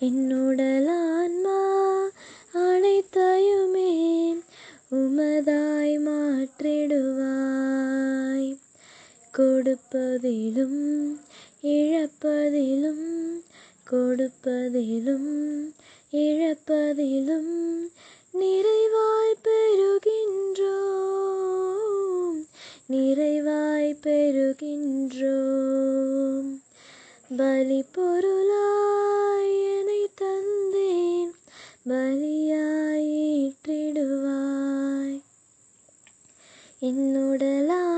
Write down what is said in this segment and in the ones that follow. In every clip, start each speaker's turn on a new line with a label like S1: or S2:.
S1: என்னுடலான்மா அனைத்தையுமே உமதாய் மாற்றிடுவாய். கொடுப்பதிலும் இழப்பதிலும் கொடுப்பதிலும் இழப்பதிலும் நிறைவாய் பெறுகின்றோம். நிறைவாய் பெறுகின்றோம். பலி பொருளா ബലിയായിട്ടിടുവായി എന്നുടലാ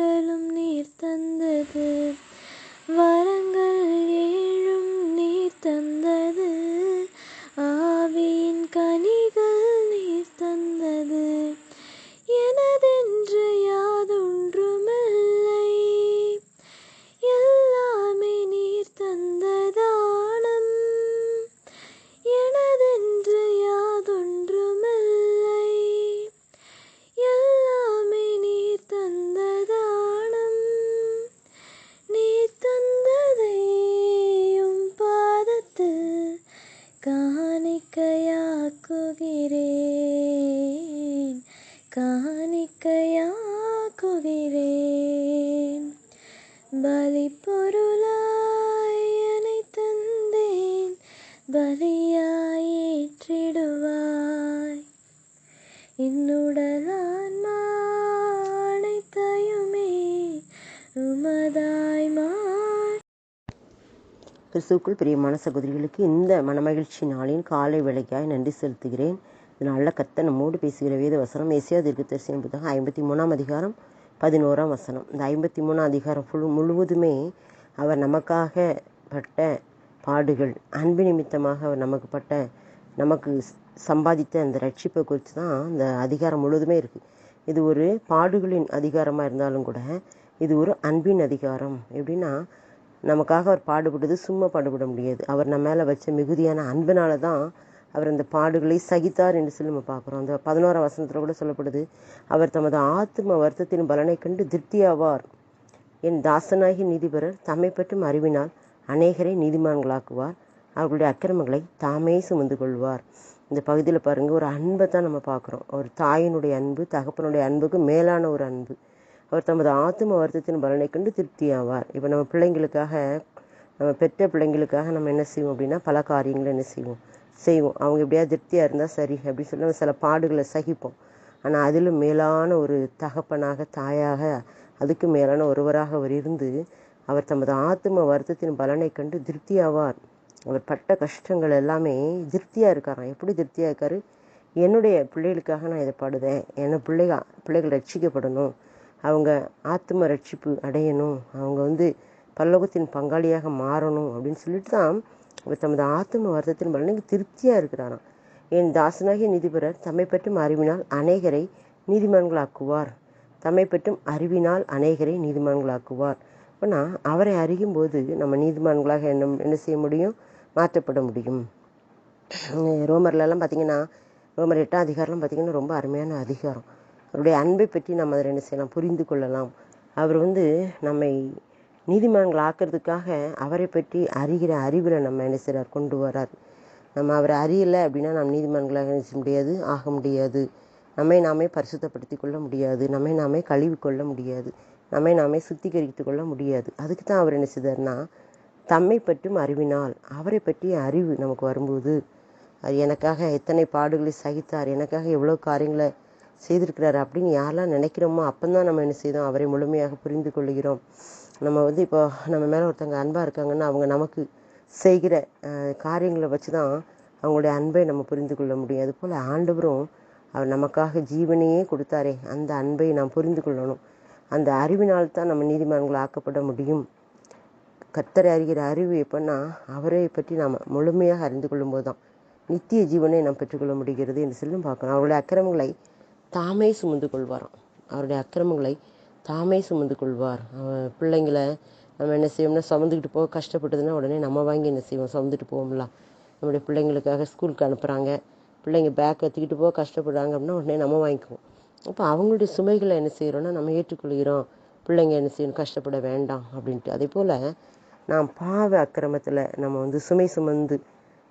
S1: ஆற்றலும் நீர் தந்தது வரங்கள் ஏழும் நீர் தந்தது ஆவியின் கனிகள் நீர் தந்தது எனதென்று யாதொன்றுமில்லை எல்லாமே நீர் தந்ததானம் எனதென்று யாதொன்றுமில்லை எல்லாமே நீர் தந்ததானம் நீர் தந்ததை உம் பாதத்தில் காணிக்கையாக்குகிறேன் காணிக்கையாக்குகிறேன் பலி பொருளாய் என்னை தந்தேன் பலியாய் என்னுடலான்மா அனைத்தையுமே உமதாய் மா
S2: கிறிஸ்துவுக்குள் பிரியமான சகோதரிகளுக்கு இந்த மனமகிழ்ச்சி நாளின் காலை வேலைக்காய் நன்றி செலுத்துகிறேன். நல்ல கத்தனை கத்த நம்மோடு பேசுகிற வேத வசனம் ஏசியா தீர்க்கதரிசன புத்தகம் ஐம்பத்தி மூணாம் அதிகாரம் பதினோராம் வசனம். இந்த ஐம்பத்தி மூணாம் அதிகாரம் ஃபுல் முழுவதுமே அவர் நமக்காக பட்ட பாடுகள் அன்பு நிமித்தமாக அவர் நமக்கு பட்ட நமக்கு சம்பாதித்த அந்த ரட்சிப்பை குறித்து தான் அந்த அதிகாரம் முழுவதுமே இருக்குது இது ஒரு பாடுகளின் அதிகாரமாக இருந்தாலும் கூட இது ஒரு அன்பின் அதிகாரம். எப்படின்னா நமக்காக அவர் பாடுபட்டது சும்மா பாடுபட முடியாது. அவர் நம்ம மேலே வச்ச மிகுதியான அன்பினால தான் அவர் அந்த பாடுகளை சகித்தார் என்று சொல்லி நம்ம பார்க்குறோம். அந்த பதினோராம் வசனத்தில் கூட சொல்லப்படுது அவர் தமது ஆத்ம வருத்தத்தின் பலனை கண்டு திருப்தியாவார். என் தாசனாகி நீதிபரர் தம்மை பற்றும் அறிவினால் அநேகரை நீதிமான்களாக்குவார். அவர்களுடைய அக்கிரமங்களை தாமே சுமந்து கொள்வார். இந்த பகுதியில் பாருங்கள் ஒரு அன்பை தான் நம்ம பார்க்குறோம். ஒரு தாயினுடைய அன்பு தகப்பனுடைய அன்புக்கு மேலான ஒரு அன்பு. அவர் தமது ஆத்ம வருத்தத்தின் பலனை கண்டு திருப்தியாவார். இப்போ நம்ம பிள்ளைங்களுக்காக நம்ம பெற்ற பிள்ளைங்களுக்காக நம்ம என்ன செய்வோம் அப்படின்னா பல காரியங்களை என்ன செய்வோம்? செய்வோம். அவங்க எப்படியாவது திருப்தியாக இருந்தால் சரி அப்படின்னு சொல்லி நம்ம சில பாடுகளை சகிப்போம். ஆனால் அதிலும் மேலான ஒரு தகப்பனாக தாயாக அதுக்கு மேலான ஒருவராக அவர் இருந்து அவர் தமது ஆத்ம வருத்தத்தின் பலனை கண்டு திருப்தியாவார். அவர் பட்ட கஷ்டங்கள் எல்லாமே திருப்தியாக இருக்காராம். எப்படி திருப்தியாக இருக்காரு? என்னுடைய பிள்ளைகளுக்காக நான் இதை பாடுதேன் என்னை பிள்ளைக பிள்ளைகள் ரட்சிக்கப்படணும். அவங்க ஆத்ம ரட்சிப்பு அடையணும். அவங்க வந்து பல்லோகத்தின் பங்காளியாக மாறணும் அப்படின்னு சொல்லிட்டு தான் அவர் தமது ஆத்ம வருத்தத்தின் பலனுக்கு திருப்தியாக இருக்கிறாராம். என் தாசனாகிய நீதிபரர் தம்மை பற்றும் அறிவினால் அநேகரை நீதிமான்களாக்குவார். தம்மை பற்றும் அறிவினால் அநேகரை நீதிமான்களாக்குவார். அப்படின்னா அவரை அறியும் போது நம்ம நீதிமான்களாக என்ன என்ன செய்ய முடியும்? மாற்றப்பட முடியும். ரோமர்லலாம் பார்த்தீங்கன்னா ரோமர் எட்டாம் அதிகாரம்லாம் பார்த்தீங்கன்னா ரொம்ப அருமையான அதிகாரம். அவருடைய அன்பை பற்றி நம்ம அதில் என்ன செய்யலாம்? புரிந்து கொள்ளலாம். அவர் வந்து நம்மை நீதிமான்கள் ஆக்கிறதுக்காக அவரை பற்றி அறிகிற அறிவில் நம்ம என்ன செய்கிறார் கொண்டு வரார். நம்ம அவரை அறியலை அப்படின்னா நாம் நீதிமான்களாக என்ன செய்ய முடியாது? ஆக முடியாது. நம்மை நாமே பரிசுத்தப்படுத்தி கொள்ள முடியாது. நம்மை நாமே கழுவி கொள்ள முடியாது. நம்மை நாமே சுத்திகரித்து கொள்ள முடியாது. அதுக்கு தான் அவர் என்ன செய்தார்னா தம்மை பற்றும் அறிவினால் அவரை பற்றிய அறிவு நமக்கு வரும்போது அது எனக்காக எத்தனை பாடுகளை சகித்தார் எனக்காக எவ்வளோ காரியங்களை செய்திருக்கிறார் அப்படின்னு யாரெல்லாம் நினைக்கிறோமோ அப்போதான் நம்ம என்ன செய்தோம்? அவரை முழுமையாக புரிந்து கொள்கிறோம் நம்ம வந்து இப்போ நம்ம மேலே ஒருத்தவங்க அன்பாக இருக்காங்கன்னா அவங்க நமக்கு செய்கிற காரியங்களை வச்சு தான் அவங்களுடைய அன்பை நம்ம புரிந்து கொள்ள முடியும். அதுபோல் ஆண்டவரும் அவர் நமக்காக ஜீவனையே கொடுத்தாரே அந்த அன்பை நாம் புரிந்து கொள்ளணும். அந்த அறிவினால் தான் நம்ம நீதிமான்கள் ஆக்கப்பட முடியும். கத்தரை அறிகிற அறிவு எப்படின்னா அவரை பற்றி நாம் முழுமையாக அறிந்து கொள்ளும்போது தான் நித்திய ஜீவனை நாம் பெற்றுக்கொள்ள முடிகிறது என்று செல்லும் பார்க்கணும் அவருடைய அக்கிரமங்களை தாமே சுமந்து கொள்வாராம். அவருடைய அக்கிரமங்களை தாமே சுமந்து கொள்வார். அவன் பிள்ளைங்களை நம்ம என்ன செய்வோம்னா சுமந்துக்கிட்டு போக கஷ்டப்பட்டதுன்னா உடனே நம்ம வாங்கி என்ன செய்வோம்? சுமந்துட்டு போவோம்ல. நம்முடைய பிள்ளைங்களுக்காக ஸ்கூலுக்கு அனுப்புகிறாங்க பிள்ளைங்க பேக் எடுத்துக்கிட்டு போக கஷ்டப்படுறாங்க அப்படின்னா உடனே நம்ம வாங்கிக்குவோம். அப்போ அவங்களுடைய சுமைகளை என்ன செய்கிறோன்னா நம்ம ஏற்றுக்கொள்கிறோம். பிள்ளைங்க என்ன செய்யணும்? கஷ்டப்பட வேண்டாம் அப்படின்ட்டு. அதே போல் நாம் பாவ அக்கிரமத்தில் நம்ம வந்து சுமை சுமந்து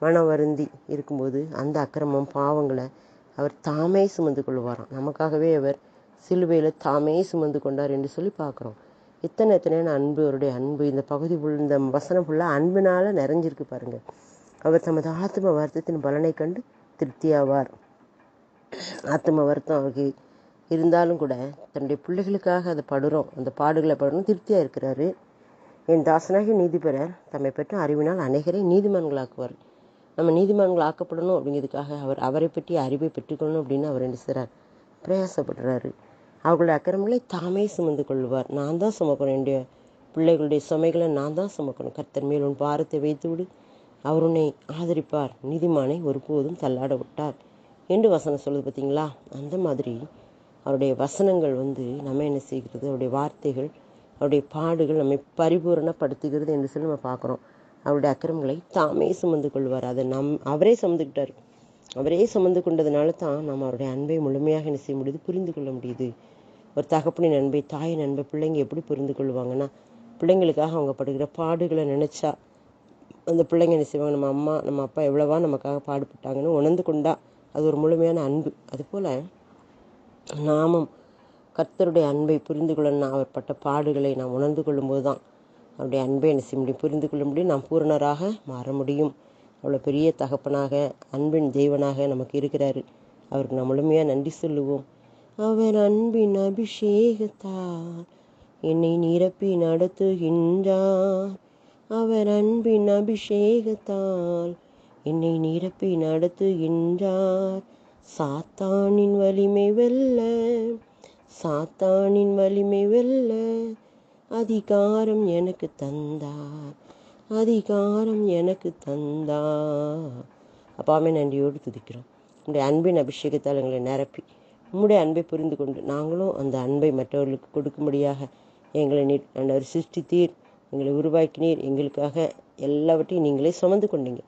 S2: மனம் வருந்தி இருக்கும்போது அந்த அக்கிரமம் பாவங்களை அவர் தாமே சுமந்து கொள்வாராம். நமக்காகவே அவர் சிலுவையில் தாமே சுமந்து கொண்டார் என்று சொல்லி பார்க்குறோம். எத்தனை எத்தனையான அன்பு அவருடைய அன்பு இந்த பகுதி full- இந்த வசனம் ஃபுல்லாக அன்பினால் நிறைஞ்சிருக்கு பாருங்க. அவர் தமது ஆத்ம வருத்தத்தின் பலனை கண்டு திருப்தியாவார். ஆத்ம வருத்தம் அவருக்கு இருந்தாலும் கூட தன்னுடைய பிள்ளைகளுக்காக அதை படுறோம். அந்த பாடுகளை படுறோம். திருப்தியாக இருக்கிறாரு. என் தாசனாகிய நீதிபரர் தம்மை பற்றி அறிவினால் அநேகரை நீதிமான்களாக்குவார். நம்ம நீதிமான்கள் ஆக்கப்படணும் அப்படிங்கிறதுக்காக அவர் அவரை பற்றி அறிவை பெற்றுக்கொள்ளணும் அப்படின்னு அவர் என்ன செய்கிறார் பிரயாசப்படுறாரு. அவர்களுடைய அக்கிரமங்களை தாமே சுமந்து கொள்வார். நான் தான் சுமக்கணும் என்னுடைய பிள்ளைகளுடைய சுமைகளை நான் தான் சுமக்கணும். கர்த்தர் மேல் உன் பாரத்தை வைத்து விடு. அவர் உன்னை ஆதரிப்பார். நீதிமானை ஒருபோதும் தள்ளாட விட்டார். என்று வசனம் சொல்லுது பார்த்தீங்களா? அந்த மாதிரி அவருடைய வசனங்கள் வந்து நம்ம என்ன செய்கிறது? அவருடைய வார்த்தைகள் அவருடைய பாடுகள் நம்மை பரிபூரணப்படுத்துகிறது என்று சொல்லி நம்ம பார்க்குறோம். அவருடைய அக்கிரமங்களை தாமே சுமந்து கொள்வார். அதை நம் அவரே சுமந்துக்கிட்டார் அவரே சுமந்து கொண்டதுனால தான் நம்ம அவருடைய அன்பை முழுமையாக என்ன செய்ய முடியுது? புரிந்து கொள்ள முடியுது. ஒரு தகப்பனின் அன்பை தாயின் அன்பை பிள்ளைங்க எப்படி புரிந்து கொள்வாங்கன்னா பிள்ளைங்களுக்காக அவங்க படுகிற பாடுகளை நினச்சா அந்த பிள்ளைங்க என்ன செய்வாங்க? நம்ம அம்மா நம்ம அப்பா எவ்வளவா நமக்காக பாடுபட்டாங்கன்னு உணர்ந்து கொண்டா அது ஒரு முழுமையான அன்பு. அதுபோல் நாமும் கர்த்தருடைய அன்பை புரிந்து கொள்ளணும். அவர் பட்ட பாடுகளை நாம் உணர்ந்து கொள்ளும்போது தான் அவருடைய அன்பை என்ன செய்ய முடியும் புரிந்து கொள்ள முடியும். நாம் பூரணராக மாற முடியும். அவ்வளோ பெரிய தகப்பனாக அன்பின் தெய்வனாக நமக்கு இருக்கிறாரு. அவருக்கு நாம் முழுமையாக நன்றி சொல்லுவோம். அவர் அன்பின் அபிஷேகத்தால் என்னை நிரப்பி நடத்துகின்றார். அவர் அன்பின் அபிஷேகத்தால் என்னை நிரப்பி நடத்துகின்றார். சாத்தானின் வலிமை வெல்ல சாத்தானின் வலிமை வெல்ல அதிகாரம் எனக்கு தந்தார் அதிகாரம் எனக்கு தந்தார் அப்பாமே நன்றியோடு துதிக்கிறோம். உங்களுடைய அன்பின் அபிஷேகத்தால் எங்களை நிரப்பி உம்முடைய அன்பை புரிந்து கொண்டு நாங்களும் அந்த அன்பை மற்றவர்களுக்கு கொடுக்கும்படியாக எங்களை நீர் ஆண்டவர் சிருஷ்டித்தீர் எங்களை உருவாக்கினீர். எங்களுக்காக எல்லாவற்றையும் நீங்களே சுமந்து கொண்டீங்க.